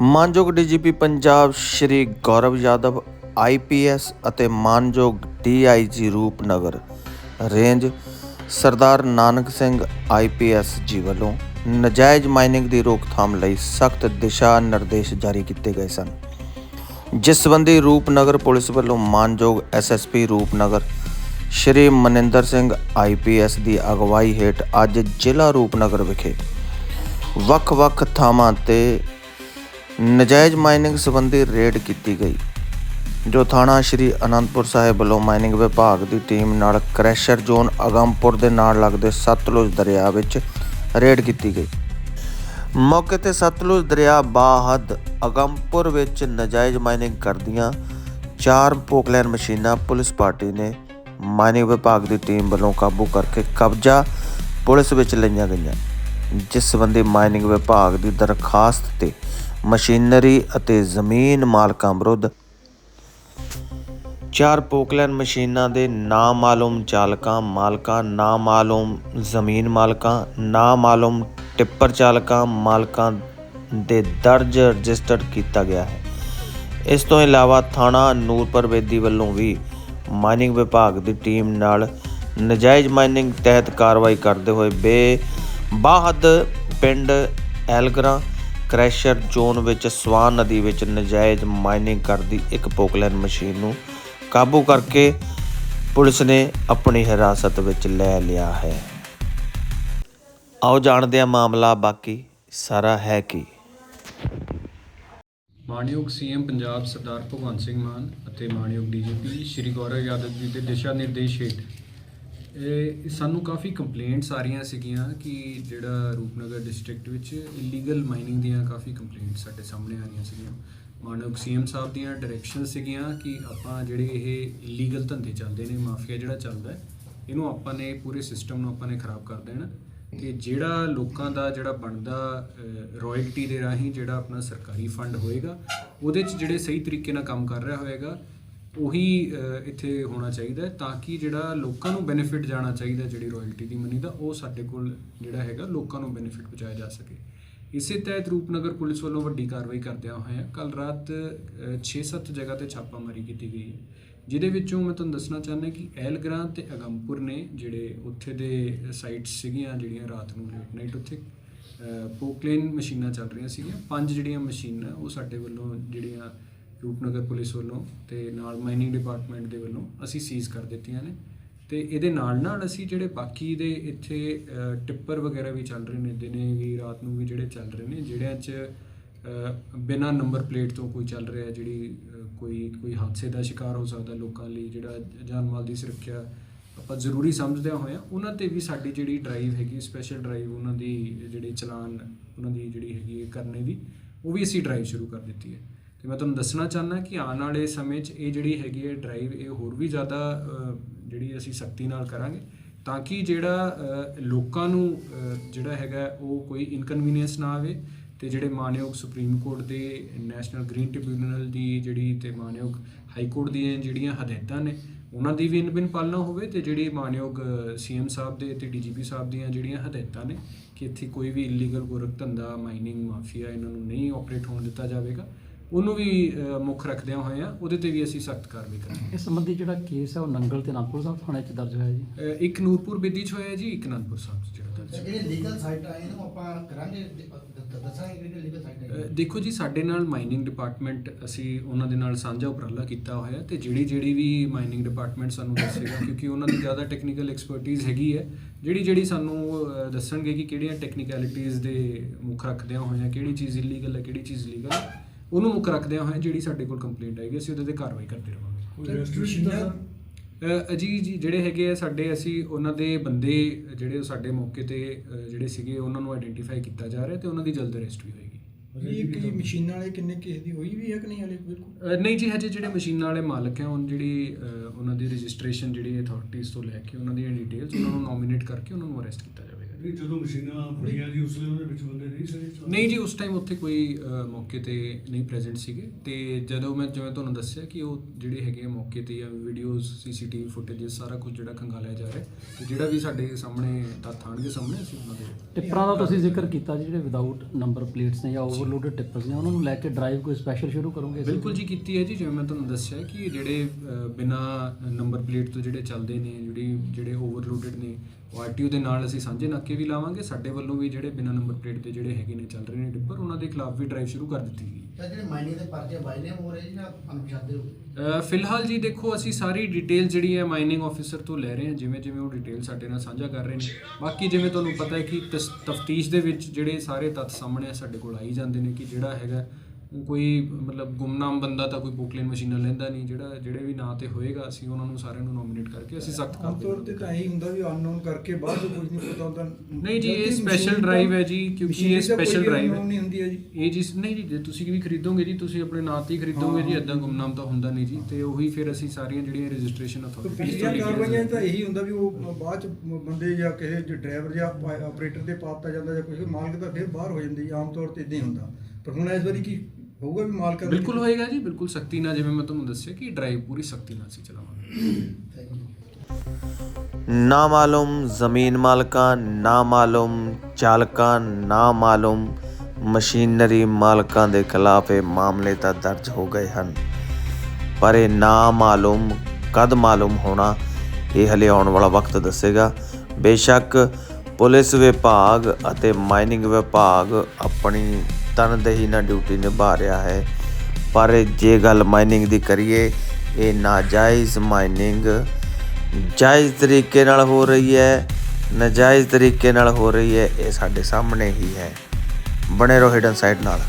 ਮਾਨਯੋਗ DGP Punjab Shri Gaurav Yadav IPS ਅਤੇ ਮਾਨਯੋਗ DIG Rupnagar range Sardar Nanak Singh IPS ji ਵੱਲੋਂ ਨਜਾਇਜ਼ ਮਾਈਨਿੰਗ ਦੀ ਰੋਕਥਾਮ ਲਈ ਸਖਤ ਦਿਸ਼ਾ ਨਿਰਦੇਸ਼ ਜਾਰੀ ਕੀਤੇ ਗਏ ਸਨ। ਜਿਸ ਸੰਬੰਧੀ ਰੂਪਨਗਰ ਪੁਲਿਸ ਵੱਲੋਂ ਮਾਨਯੋਗ ਐਸਐਸਪੀ ਰੂਪਨਗਰ ਸ਼੍ਰੀ ਮਨਿੰਦਰ ਸਿੰਘ ਆਈਪੀਐਸ ਦੀ ਅਗਵਾਈ ਹੇਠ ਅੱਜ ਜ਼ਿਲ੍ਹਾ ਰੂਪਨਗਰ ਵਿਖੇ ਵੱਖ-ਵੱਖ ਥਾਵਾਂ ਤੇ ਨਜਾਇਜ਼ ਮਾਈਨਿੰਗ ਸੰਬੰਧੀ ਰੇਡ ਕੀਤੀ ਗਈ, ਜੋ ਥਾਣਾ ਸ਼੍ਰੀ ਅਨੰਦਪੁਰ ਸਾਹਿਬ ਵੱਲੋਂ ਮਾਈਨਿੰਗ ਵਿਭਾਗ ਦੀ ਟੀਮ ਨਾਲ ਕ੍ਰੈਸ਼ਰ ਜ਼ੋਨ ਅਗੰਮਪੁਰ ਦੇ ਨਾਲ ਲੱਗਦੇ ਸਤਲੁਜ ਦਰਿਆ ਵਿੱਚ ਰੇਡ ਕੀਤੀ ਗਈ। ਮੌਕੇ ਤੇ ਸਤਲੁਜ ਦਰਿਆ ਬਾਹਦ ਅਗੰਮਪੁਰ ਵਿੱਚ ਨਜਾਇਜ਼ ਮਾਈਨਿੰਗ ਕਰਦੀਆਂ ਚਾਰ ਪੋਕਲੈਨ ਮਸ਼ੀਨਾਂ ਪੁਲਿਸ ਪਾਰਟੀ ਨੇ ਮਾਈਨਿੰਗ ਵਿਭਾਗ ਦੀ ਟੀਮ ਵੱਲੋਂ ਕਾਬੂ ਕਰਕੇ ਕਬਜ਼ਾ ਪੁਲਿਸ ਵਿੱਚ ਲਈਆਂ ਗਈਆਂ, ਜਿਸ ਸੰਬੰਧੀ ਮਾਈਨਿੰਗ ਵਿਭਾਗ ਦੀ ਦਰਖਾਸਤ ਤੇ ਮਸ਼ੀਨਰੀ ਅਤੇ ਜ਼ਮੀਨ ਮਾਲਕਾਂ ਵਿਰੁੱਧ ਚਾਰ ਪੋਕਲੈਨ ਮਸ਼ੀਨਾਂ ਦੇ ਨਾਮਾਲੂਮ ਚਾਲਕਾਂ ਮਾਲਕਾਂ, ਨਾਮਾਲੂਮ ਜ਼ਮੀਨ ਮਾਲਕਾਂ, ਨਾਮਾਲੂਮ ਟਿੱਪਰ ਚਾਲਕਾਂ ਮਾਲਕਾਂ ਦੇ ਦਰਜ ਰਜਿਸਟਰਡ ਕੀਤਾ ਗਿਆ ਹੈ। ਇਸ ਤੋਂ ਇਲਾਵਾ ਥਾਣਾ ਨੂਰਪੁਰ ਬੇਦੀ ਵੱਲੋਂ ਵੀ ਮਾਈਨਿੰਗ ਵਿਭਾਗ ਦੀ ਟੀਮ ਨਾਲ ਨਜਾਇਜ਼ ਮਾਈਨਿੰਗ ਤਹਿਤ ਕਾਰਵਾਈ ਕਰਦੇ ਹੋਏ ਬੇ ਬਾਹਦ ਪਿੰਡ ਐਲਗਰਾ ਕ੍ਰੈਸ਼ਰ ਜ਼ੋਨ ਵਿੱਚ ਸਵਾਨ ਨਦੀ ਵਿੱਚ ਨਜਾਇਜ਼ ਮਾਈਨਿੰਗ ਕਰਦੀ ਇੱਕ ਪੋਕਲੈਨ ਮਸ਼ੀਨ ਨੂੰ ਕਾਬੂ ਕਰਕੇ ਪੁਲਿਸ ਨੇ ਆਪਣੀ ਹਿਰਾਸਤ ਵਿੱਚ ਲੈ ਲਿਆ ਹੈ। ਆਓ ਜਾਣਦੇ ਹਾਂ ਮਾਮਲਾ, ਬਾਕੀ ਸਾਰਾ ਹੈ ਕੀ? ਮਾਨਯੋਗ ਸੀਐਮ ਪੰਜਾਬ ਸਰਦਾਰ ਭਗਵੰਤ ਸਿੰਘ ਮਾਨ ਅਤੇ ਮਾਨਯੋਗ ਡੀਜੀਪੀ ਸ਼੍ਰੀ ਗੌਰਵ ਯਾਦਵ ਜੀ ਦੇ ਦਿਸ਼ਾ ਨਿਰਦੇਸ਼ ਹੇਠ ਸਾਨੂੰ ਕਾਫੀ ਕੰਪਲੇਂਟਸ ਆ ਰਹੀਆਂ ਸੀਗੀਆਂ ਕਿ ਜਿਹੜਾ ਰੂਪਨਗਰ ਡਿਸਟ੍ਰਿਕਟ ਵਿੱਚ ਇਲੀਗਲ ਮਾਈਨਿੰਗ ਦੀਆਂ ਕਾਫੀ ਕੰਪਲੇਂਟਸ ਸਾਡੇ ਸਾਹਮਣੇ ਆ ਰਹੀਆਂ ਸੀਗੀਆਂ। ਮਾਨਯੋਗ ਸੀਐਮ ਸਾਹਿਬ ਦੀਆਂ ਡਾਇਰੈਕਸ਼ਨ ਸੀਗੀਆਂ ਕਿ ਆਪਾਂ ਜਿਹੜੇ ਇਹ ਇਲੀਗਲ ਧੰਦੇ ਚੱਲਦੇ ਨੇ, ਮਾਫੀਆ ਜਿਹੜਾ ਚੱਲਦਾ ਇਹਨੂੰ ਆਪਾਂ ਨੇ ਪੂਰੇ ਸਿਸਟਮ ਨੂੰ ਆਪਾਂ ਨੇ ਖਰਾਬ ਕਰ ਦੇਣਾ ਤੇ ਜਿਹੜਾ ਲੋਕਾਂ ਦਾ ਜਿਹੜਾ ਬਣਦਾ ਰਾਇਲਟੀ ਦੇ ਰਾਹੀਂ ਜਿਹੜਾ ਆਪਣਾ ਸਰਕਾਰੀ ਫੰਡ ਹੋਏਗਾ, ਉਹਦੇ 'ਚ ਜਿਹੜੇ ਸਹੀ ਤਰੀਕੇ ਨਾਲ ਕੰਮ ਕਰ ਰਿਹਾ ਹੋਏਗਾ ਉਹੀ ਇੱਥੇ ਹੋਣਾ ਚਾਹੀਦਾ ਤਾਂ ਕਿ ਜਿਹੜਾ ਲੋਕਾਂ ਨੂੰ ਬੈਨੀਫਿਟ ਜਾਣਾ ਚਾਹੀਦਾ ਜਿਹੜੀ ਰਾਇਲਟੀ ਦੀ ਮਨੀ ਦਾ, ਉਹ ਸਾਡੇ ਕੋਲ ਜਿਹੜਾ ਹੈਗਾ ਲੋਕਾਂ ਨੂੰ ਬੈਨੀਫਿਟ ਪਹੁੰਚਾਇਆ ਜਾ ਸਕੇ। ਇਸੇ ਤਹਿਤ ਰੂਪਨਗਰ ਪੁਲਿਸ ਵੱਲੋਂ ਵੱਡੀ ਕਾਰਵਾਈ ਕਰਦਿਆਂ ਹੋਇਆਂ ਕੱਲ ਰਾਤ 6-7 ਜਗ੍ਹਾ ਤੇ ਛਾਪਾਮਾਰੀ ਕੀਤੀ ਗਈ ਹੈ, ਜਿਹਦੇ ਵਿੱਚੋਂ ਮੈਂ ਤੁਹਾਨੂੰ ਦੱਸਣਾ ਚਾਹੁੰਦਾ ਕਿ ਐਲਗਰਾਂ ਤੇ ਅਗੰਮਪੁਰ ਨੇ ਜਿਹੜੇ ਉੱਥੇ ਦੇ ਸਾਈਟਸ ਸੀਗੀਆਂ ਜਿਹੜੀਆਂ ਰਾਤ ਨੂੰ ਲੇਟ ਨਾਈਟ ਉੱਥੇ ਪੋਕਲੇਨ ਮਸ਼ੀਨਾਂ ਚੱਲ ਰਹੀਆਂ ਸੀਗੀਆਂ, ਪੰਜ ਜਿਹੜੀਆਂ ਮਸ਼ੀਨਾਂ ਉਹ ਸਾਡੇ ਵੱਲੋਂ ਜਿਹੜੀਆਂ ਰੂਪਨਗਰ ਪੁਲਿਸ ਵੱਲੋਂ ਤੇ ਨਾਲ ਮਾਈਨਿੰਗ ਡਿਪਾਰਟਮੈਂਟ ਦੇ ਵੱਲੋਂ ਅਸੀਂ ਸੀਜ਼ ਕਰ ਦਿੱਤੀਆਂ ਨੇ। ਤੇ ਇਹਦੇ ਨਾਲ ਨਾਲ ਅਸੀਂ ਜਿਹੜੇ ਬਾਕੀ ਦੇ ਇੱਥੇ ਟਿੱਪਰ ਵਗੈਰਾ ਵੀ ਚੱਲ ਰਹੇ ਨੇ ਦਿਨੇ ਵੀ ਰਾਤ ਨੂੰ ਵੀ ਜਿਹੜੇ ਚੱਲ ਰਹੇ ਨੇ ਜਿਹੜਿਆਂ 'ਚ ਅ, ਬਿਨਾਂ ਨੰਬਰ ਪਲੇਟ ਤੋਂ ਕੋਈ ਚੱਲ ਰਿਹਾ ਜਿਹੜੀ ਕੋਈ ਕੋਈ ਹਾਦਸੇ ਦਾ ਸ਼ਿਕਾਰ ਹੋ ਸਕਦਾ ਲੋਕਾਂ ਲਈ ਜਿਹੜਾ ਜਾਨ ਮਾਲ ਦੀ ਸੁਰੱਖਿਆ ਆਪਾਂ ਜ਼ਰੂਰੀ ਸਮਝਦਿਆਂ ਹੋਇਆ ਉਹਨਾਂ ਤੇ ਵੀ ਸਾਡੀ ਜਿਹੜੀ ਡਰਾਈਵ ਹੈਗੀ ਸਪੈਸ਼ਲ ਡਰਾਈਵ ਉਹਨਾਂ ਦੀ ਜਿਹੜੀ ਚਲਾਨ ਉਹਨਾਂ ਦੀ ਜਿਹੜੀ ਹੈਗੀ ਹੈ ਕਰਨੇ ਦੀ ਉਹ ਵੀ ਅਸੀਂ ਡਰਾਈਵ ਸ਼ੁਰੂ ਕਰ ਦਿੱਤੀ ਹੈ। ਤੇ ਮੈਂ ਤੁਹਾਨੂੰ ਦੱਸਣਾ ਚਾਹੁੰਦਾ ਕਿ ਆਉਣ ਵਾਲੇ ਸਮੇਂ 'ਚ ਇਹ ਜਿਹੜੀ ਹੈਗੀ ਹੈ ਡਰਾਈਵ ਇਹ ਹੋਰ ਵੀ ਜ਼ਿਆਦਾ ਜਿਹੜੀ ਅਸੀਂ ਸਖਤੀ ਨਾਲ ਕਰਾਂਗੇ ਤਾਂ ਕਿ ਜਿਹੜਾ ਲੋਕਾਂ ਨੂੰ ਜਿਹੜਾ ਹੈਗਾ ਉਹ ਕੋਈ ਇਨਕਨਵੀਨੀਅੰਸ ਨਾ ਆਵੇ ਤੇ ਜਿਹੜੇ ਮਾਨਯੋਗ ਸੁਪਰੀਮ ਕੋਰਟ ਦੇ ਨੈਸ਼ਨਲ ਗ੍ਰੀਨ ਟ੍ਰਿਬਿਊਨਲ ਦੀ ਜਿਹੜੀ ਤੇ ਮਾਨਯੋਗ ਹਾਈ ਕੋਰਟ ਦੀਆਂ ਜਿਹੜੀਆਂ ਹਦਾਇਤਾਂ ਨੇ, ਉਹਨਾਂ ਦੀ ਵੀ ਇਨਬਿਨ ਪਾਲਣਾ ਹੋਵੇ ਤੇ ਜਿਹੜੀ ਮਾਨਯੋਗ ਸੀਐਮ ਸਾਹਿਬ ਦੇ ਤੇ ਡੀਜੀਪੀ ਸਾਹਿਬ ਦੀਆਂ ਜਿਹੜੀਆਂ ਹਦਾਇਤਾਂ ਨੇ ਕਿ ਇੱਥੇ ਕੋਈ ਵੀ ਇਲੀਗਲ ਗੋਰਖ ਧੰਦਾ ਮਾਈਨਿੰਗ ਮਾਫੀਆ ਇਹਨਾਂ ਨੂੰ ਨਹੀਂ ਆਪਰੇਟ ਹੋਣ ਦਿੱਤਾ ਜਾਵੇਗਾ। ਉਹਨੂੰ ਵੀ ਮੁੱਖ ਰੱਖਦਿਆਂ ਹੋਏ ਆ ਉਹਦੇ ਤੇ ਵੀ ਅਸੀਂ ਸਖਤ ਕਾਰਵਾਈ ਕਰਾਂਗੇ। ਇਸ ਸੰਬੰਧੀ ਜਿਹੜਾ ਕੇਸ ਹੈ ਉਹ ਨੰਗਲ ਤੇ ਨਾਗਪੁਰ ਸਾਹਿਬ ਥਾਣੇ 'ਚ ਦਰਜ ਹੋਇਆ ਜੀ। ਇੱਕ ਨੂਰਪੁਰ ਬੇਦੀ ਚ ਹੋਇਆ ਜੀ ਇੱਕ ਅਨੰਦਪੁਰ ਸਾਹਿਬ ਚ ਜਿਹੜਾ ਦਰਜ ਹੈ। ਜਿਹੜੇ ਲੀਗਲ ਸਾਈਟ ਆ ਇਹਨੂੰ ਆਪਾਂ ਕਰਾਂਗੇ ਦੱਸਾਂਗੇ ਕਿਹੜੇ ਲੀਗਲ ਸਾਈਟ ਦੇਖੋ ਜੀ ਸਾਡੇ ਨਾਲ ਮਾਈਨਿੰਗ ਡਿਪਾਰਟਮੈਂਟ ਅਸੀਂ ਉਹਨਾਂ ਦੇ ਨਾਲ ਸਾਂਝਾ ਉਪਰਾਲਾ ਕੀਤਾ ਹੋਇਆ ਤੇ ਜਿਹੜੀ ਜਿਹੜੀ ਵੀ ਮਾਈਨਿੰਗ ਡਿਪਾਰਟਮੈਂਟ ਸਾਨੂੰ ਦੱਸੇਗਾ ਕਿਉਂਕਿ ਉਹਨਾਂ ਦੀ ਜ਼ਿਆਦਾ ਟੈਕਨੀਕਲ ਐਕਸਪਰਟਿਜ਼ ਹੈਗੀ ਹੈ ਜਿਹੜੀ ਜਿਹੜੀ ਸਾਨੂੰ ਦੱਸਣਗੇ ਕਿ ਕਿਹੜੀਆਂ ਟੈਕਨੀਕੈਲਿਟੀਜ਼ ਦੇ ਮੁੱਖ ਰੱਖਦਿਆਂ ਹੋਇਆਂ ਕਿਹੜੀ ਚੀਜ਼ ਇਲੀਗਲ ਹੈ ਕਿਹੜੀ ਚੀਜ਼ ਲੀਗਲ ਹੈ ਉਹਨੂੰ ਮੁੱਖ ਰੱਖਦਿਆਂ ਹੋਇਆਂ ਜਿਹੜੀ ਸਾਡੇ ਕੋਲ ਕੰਪਲੇਂਟ ਆਏਗੀ ਅਸੀਂ ਉਹਦੇ ਤੇ ਕਾਰਵਾਈ ਕਰਦੇ ਰਹਾਂਗੇ ਅ, ਅਜੀ ਜੀ ਜਿਹੜੇ ਹੈਗੇ ਆ ਸਾਡੇ ਅਸੀਂ ਉਹਨਾਂ ਦੇ ਬੰਦੇ ਜਿਹੜੇ ਉਹ ਸਾਡੇ ਮੌਕੇ ਤੇ ਜਿਹੜੇ ਸੀਗੇ ਉਹਨਾਂ ਨੂੰ ਆਇਡੈਂਟੀਫਾਈ ਕੀਤਾ ਜਾ ਰਿਹਾ ਤੇ ਉਹਨਾਂ ਦੀ ਜਲਦ ਅਰੈਸਟ ਵੀ ਹੋਏਗੀ। ਇਹ ਕੀ ਮਸ਼ੀਨਾਂ ਵਾਲੇ ਕਿੰਨੇ ਕੇਸ ਦੀ ਹੋਈ ਵੀ ਹੈ ਕਿ ਨਹੀਂ ਹਲੇ ਬਿਲਕੁਲ? ਨਹੀਂ ਜੀ ਹਜੇ ਜਿਹੜੇ ਮਸ਼ੀਨਾਂ ਵਾਲੇ ਮਾਲਕ ਹੈ ਉਹਨਾਂ ਜਿਹੜੀ ਉਹਨਾਂ ਦੀ ਰਜਿਸਟ੍ਰੇਸ਼ਨ ਜਿਹੜੀ ਅਥਾਰਟੀਜ਼ ਤੋਂ ਲੈ ਕੇ ਉਹਨਾਂ ਦੀਆਂ ਡਿਟੇਲਸ ਉਹਨਾਂ ਨੂੰ ਨੋਮੀਨੇਟ ਕਰਕੇ ਉਹਨਾਂ ਨੂੰ ਅਰੈਸਟ ਕੀਤਾ ਜਾਵੇਗਾ। ਨਹੀਂ ਜਦੋਂ ਮਸ਼ੀਨਾਂ ਫੜੀਆਂ ਜੀ ਉਸ ਵੇਲੇ ਉਹਦੇ ਵਿੱਚ ਬੰਦੇ ਨਹੀਂ ਸੀ ਨਹੀਂ ਜੀ ਉਸ ਟਾਈਮ ਉੱਥੇ ਕੋਈ ਅ, ਮੌਕੇ ਤੇ ਨਹੀਂ ਪ੍ਰੈਜ਼ੈਂਟ ਸੀਗੇ ਤੇ ਜਦੋਂ ਮੈਂ ਜਿਵੇਂ ਤੁਹਾਨੂੰ ਦੱਸਿਆ ਕਿ ਉਹ ਜਿਹੜੇ ਹੈਗੇ ਆ ਮੌਕੇ ਤੇ ਜਾਂ ਵੀਡੀਓਜ਼ ਸੀਸੀਟੀਵੀ ਫੁਟੇਜ ਸਾਰਾ ਕੁਝ ਜਿਹੜਾ ਖੰਗਾਲਿਆ ਜਾ ਰਿਹਾ ਤੇ ਜਿਹੜਾ ਵੀ ਸਾਡੇ ਸਾਹਮਣੇ ਤੱਥ ਆਉਣਗੇ ਸਾਹਮਣੇ ਅਸੀਂ ਉਹਨਾਂ ਦੇ ਟਿੱਪਰਾਂ ਦਾ ਤੁਸੀਂ ਜ਼ਿਕਰ ਕੀਤਾ ਜੀ, ਜਿਹੜੇ ਵਿਦਆਊਟ ਨੰਬਰ ਪਲੇਟਸ ਨੇ ਜਾਂ ਓਵਰਲੋਡਡ ਟਿੱਪਰਸ ਨੇ ਉਹਨਾਂ ਨੂੰ ਲੈ ਕੇ ਡਰਾਈਵ ਕੋਈ ਸਪੈਸ਼ਲ ਸ਼ੁਰੂ ਕਰੋਗੇ ਅਸੀਂ? ਬਿਲਕੁਲ ਜੀ ਕੀਤੀ ਹੈ ਜੀ ਜਿਵੇਂ ਮੈਂ ਤੁਹਾਨੂੰ ਦੱਸਿਆ ਕਿ ਜਿਹੜੇ ਬਿਨਾਂ ਨੰਬਰ ਪਲੇਟ ਤੋਂ ਜਿਹੜੇ ਚੱਲਦੇ ਨੇ ਜਿਹੜੀ ਜਿਹੜੇ ਓਵਰਲੋਡਡ ਨੇ ਉਹ ਆਰਟੀਓ ਦੇ ਨਾਲ ਅਸੀਂ ਸਾਂਝੇ ਨਾਕੇ ਵੀ ਲਾਵਾਂਗੇ। ਸਾਡੇ ਵੱਲੋਂ ਵੀ ਜਿਹੜੇ ਬਿਨਾਂ ਨੰਬਰ ਪਲੇਟ ਦੇ ਜਿਹੜੇ ਹੈਗੇ ਨੇ ਚੱਲ ਰਹੇ ਨੇ ਡਿੱਪਰ ਉਹਨਾਂ ਦੇ ਖਿਲਾਫ ਵੀ ਡਰਾਈਵ ਸ਼ੁਰੂ ਕਰ ਦਿੱਤੀ ਗਈ। ਤਾਂ ਜਿਹੜੇ ਮਾਈਨਿੰਗ ਦੇ ਪਰਚੇ ਬਾਈਨੇ ਹੋ ਰਹੇ ਜੀ ਅਣਪਛਾਤੇ ਹੋ ਫਿਲਹਾਲ ਜੀ ਦੇਖੋ ਅਸੀਂ ਸਾਰੀ ਡਿਟੇਲ ਜਿਹੜੀ ਹੈ ਮਾਈਨਿੰਗ ਆਫੀਸਰ ਤੋਂ ਲੈ ਰਹੇ ਹਾਂ। ਜਿਵੇਂ ਜਿਵੇਂ ਉਹ ਡਿਟੇਲ ਸਾਡੇ ਨਾਲ ਸਾਂਝਾ ਕਰ ਰਹੇ ਨੇ। ਬਾਕੀ ਜਿਵੇਂ ਤੁਹਾਨੂੰ ਪਤਾ ਹੈ ਕਿ ਤਫਤੀਸ਼ ਦੇ ਵਿੱਚ ਜਿਹੜੇ ਸਾਰੇ ਤੱਥ ਸਾਹਮਣੇ ਆ ਸਾਡੇ ਕੋਲ ਆਈ ਜਾਂਦੇ ਨੇ ਕਿ ਜਿਹੜਾ ਹੈਗਾ ਕੋਈ ਮਤਲਬ ਗੁੰਮਨਾਮ ਬੰਦਾ ਤਾਂ ਕੋਈ ਬੁਕਲੇਨ ਮਸ਼ੀਨਾਂ ਲੈਂਦਾ ਨਹੀਂ ਜਿਹੜਾ ਜਿਹੜੇ ਵੀ ਨਾਂ ਤੇ ਹੋਏਗਾ ਅਸੀਂ ਉਹਨਾਂ ਨੂੰ ਸਾਰਿਆਂ ਨੂੰ ਨੋਮੀਨੇਟ ਕਰਕੇ ਅਸੀਂ ਸਖਤ ਕਰ ਆਮ ਤੌਰ ਤੇ ਤਾਂ ਇਹੀ ਹੁੰਦਾ ਵੀ ਅਨਨੋਨ ਕਰਕੇ ਬਾਅਦ ਚ ਕੁਝ ਨਹੀਂ ਪਤਾ ਹੁੰਦਾ। ਨਹੀਂ ਜੀ, ਇਹ ਤਾਂ- drive ਹੈ ਜੀ, ਕਿਉਂਕਿ ਇਹ ਤਾਂ ਹੈ। unknown ਨਹੀਂ ਹੁੰਦੀ ਹੈ ਜੀ। ਇਹ ਜੀ ਨਹੀਂ ਜੀ ਜੇ ਤੁਸੀਂ ਵੀ ਖਰੀਦੋਗੇ ਜੀ ਤੁਸੀਂ ਆਪਣੇ ਨਾਂ ਤੇ ਹੀ ਖਰੀਦੋਗੇ ਜੀ ਇਦਾਂ ਗੁੰਮਨਾਮ ਤਾਂ ਹੁੰਦਾ ਨਹੀਂ ਜੀ ਤੇ ਉਹੀ ਫਿਰ ਅਸੀਂ ਸਾਰੀਆਂ ਜਿਹੜੀਆਂ ਰਜਿਸਟ੍ਰੇਸ਼ਨ ਤਾਂ ਅਥਾਰਟੀਜ਼ ਪਿਛਲੀਆਂ ਕਾਰਵਾਈਆਂ ਤਾਂ ਇਹੀ ਹੁੰਦਾ ਵੀ ਉਹ ਬਾਅਦ ਚ ਬੰਦੇ ਜਾਂ ਕਿਸੇ ਡਰਾਈਵਰ ਜਾਂ ਆਪਰੇਟਰ ਤੇ ਪਾਤਾ ਜਾਂਦਾ ਜਾਂ ਕੁਝ ਮਾਲਕ ਤਾਂ ਫਿਰ ਬਾਹਰ ਹੋ ਜਾਂਦੀ ਆਮ ਤੌਰ ਤੇ ਇਦਾਂ ਹੀ ਹੁੰਦਾ। ਪਰ ਹੁਣ ਇਸ ਵਾਰੀ ਕੀ ਹੋਊਗਾ ਵੀ ਮਾਲਕਾਂ ਬਿਲਕੁਲ ਹੋਏਗਾ ਜੀ ਬਿਲਕੁਲ ਸਖਤੀ ਨਾਲ ਜਿਵੇਂ ਮੈਂ ਤੁਹਾਨੂੰ ਦੱਸਿਆ ਕਿ ਡਰਾਈਵ ਪੂਰੀ ਸਖਤੀ ਨਾਲ ਸੀ ਚਲਾਵਾਂਗੇ। ਨਾ ਮਾਲੂਮ ਜ਼ਮੀਨ ਮਾਲਕਾਂ ਨਾ ਮਾਲੂਮ ਚਾਲਕਾਂ ਨਾ ਮਾਲੂਮ ਮਸ਼ੀਨਰੀ ਮਾਲਕਾਂ ਦੇ ਖਿਲਾਫ ਇਹ ਮਾਮਲੇ ਤਾਂ ਦਰਜ ਹੋ ਗਏ ਹਨ। ਪਰ ਇਹ ਨਾ ਮਾਲੂਮ ਕਦ ਮਾਲੂਮ ਹੋਣਾ ਇਹ ਹਲੇ ਆਉਣ ਵਾਲਾ ਵਕਤ ਦੱਸੇਗਾ। ਬੇਸ਼ੱਕ ਪੁਲਿਸ ਵਿਭਾਗ ਅਤੇ ਮਾਈਨਿੰਗ ਵਿਭਾਗ ਆਪਣੀ ਤਨਦੇਹੀ ਨਾਲ ਡਿਊਟੀ ਨਿਭਾ ਰਿਹਾ ਹੈ। ਪਰ ਜੇ ਗੱਲ ਮਾਈਨਿੰਗ ਦੀ ਕਰੀਏ, ਇਹ ਨਾਜਾਇਜ਼ ਮਾਈਨਿੰਗ ਜਾਇਜ਼ ਤਰੀਕੇ ਨਾਲ ਹੋ ਰਹੀ ਹੈ, ਨਾਜਾਇਜ਼ ਤਰੀਕੇ ਨਾਲ ਹੋ ਰਹੀ ਹੈ, ਇਹ ਸਾਡੇ ਸਾਹਮਣੇ ਹੀ ਹੈ। ਬਣੇ ਰਹੋ ਹਿਡਨ ਸਾਈਡ ਨਾਲ।